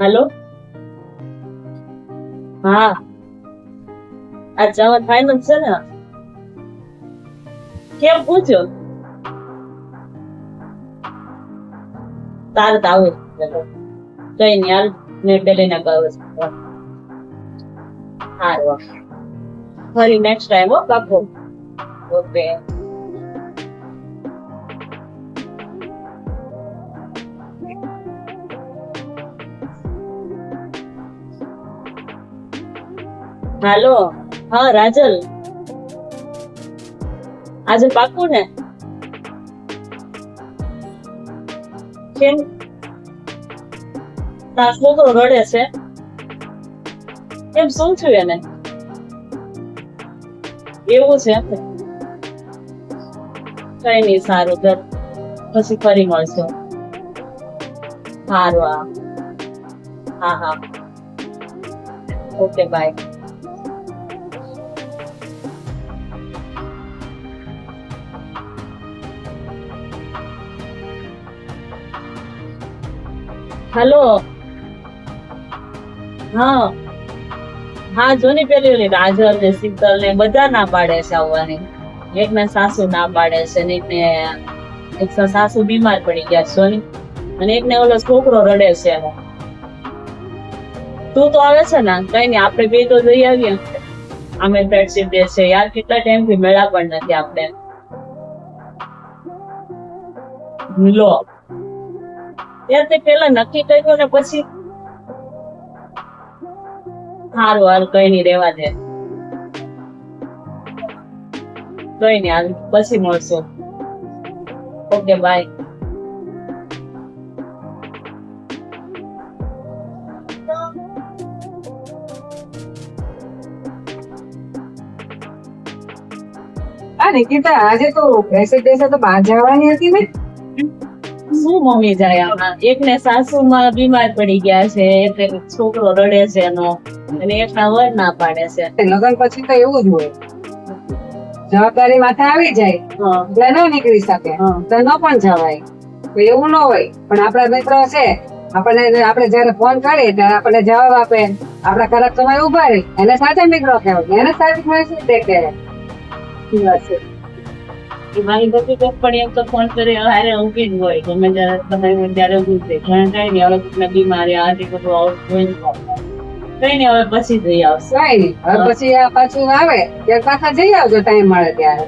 Hello? હા. આ જવા ફાઇનલ છે ને? કેમ પૂછ્યો? તારે તો આવે કઈ નઈ હાલ, મેં પેલી ના કહું હા. ફરી નેક્સ્ટ ટાઈમ હો, બાપુ. ઓકે હાલો. હા, રાજલ. આજે પાકું ને? કેમ? તાર છોકરો રડે છે. કેમ શું થયું એને? એવું છે એમ કઈ નઈ, સારું દર પછી ફરી મળશું. સારું, હા. હા હા. Okay, bye. હલો. હા. હા, જોની પેલી રાજલ ને શીતલ ને બધા ના પાડે છે આવવાની. એક ના સાસુ ના પાડે છે ને એકને એક સાસુ બીમાર પડી ગયા છે અને એકને ઓલો છોકરો રડે છે તું તો આવે છે ને, કઈ નઈ, આપણે બે તો જઈ આવીએ. અમે ફ્રેન્ડશીપ ડે છે. યાર, કેટલા ટાઈમથી મેળા પણ નથી આપણે. લો. યાર પેલા નક્કી કર્યું ને પછી સારું હાલ કઈ નઈ રેવા દે. કઈ નઈ હાલ પછી મળશું. Okay, bye. હા, નિકિતા, આજે તો બેસે બેસે તો બહાર જવાની હતી ને? શું મમ્મી જાય આમાં? એક ને સાસુ માં બીમાર પડી ગયા છે એટલે છોકરો રડે છે એનો અને એક ના વર ના પાડે છે. લગ્ન પછી તો એવું જ હોય. જવાબદારી માથે આવી જાય એટલે ન નીકળી શકે. તો ન પણ જવાય. એવું ન હોય. પણ આપણા મિત્રો છે આપણને આપણે જયારે ફોન કરીએ ત્યારે આપણને જવાબ આપે. આપણા ખરાબ સમય ઊભા રહે. એને સાચા મિત્રો કહેવાય. એને સાચી મળે શું તે કહે સાચી વાત છે. એ મારી બધી કોક પણ એમ તો ફોન કરે હારે ઊંઘી જ હોય. ગમે ત્યારે તમે ત્યારે જ જાય ઘણા કઈ નહીં હવે કોકને બીમારી આ તે બધું આવું જોઈને કઈ નહીં હવે પછી જઈ આવશે. કઈ હવે પછી આ પાછું આવે ત્યારે પાછા જઈ આવજો ટાઈમ મળે ત્યારે.